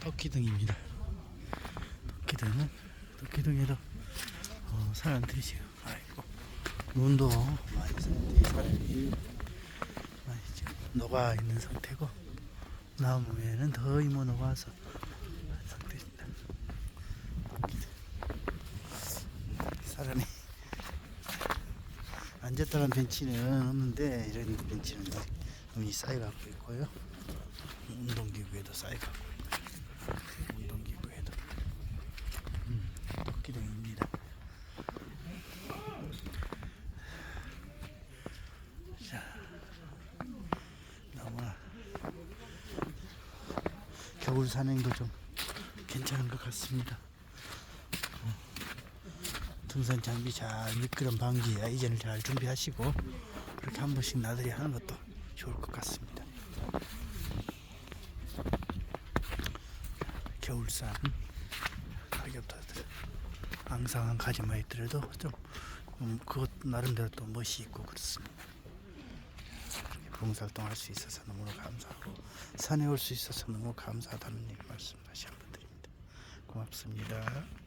토끼등입니다. 토끼등은 토끼등에도 어, 사람들이 지금 아이고 눈도 많이 이 사람이 많이 지금 녹아 있는 상태고 나무에는 더 이모 녹아서 한 상태입니다. 사람이 앉았다간 벤치는 없는데 이런 벤치는 너무 쌓여갖고 있고요. 운동기구에도 쌓여갖고 있고요. 운동기구에도 음, 토끼등입니다. 자, 너무나 겨울 산행도 좀 괜찮은 것 같습니다. 등산 장비 잘 미끄럼 방지 이전을 잘 준비하시고 그렇게 한 번씩 나들이 하는 것도 좋을 것 같습니다. 겨울산 가격도들 앙상한 가지만 있더라도 좀 음, 그것 나름대로 또 멋이 있고 그렇습니다. 봉사활동할 수 있어서 너무나 감사하고 산에 올 수 있어서 너무 감사하다는 말씀 다시 한번 드립니다. 고맙습니다.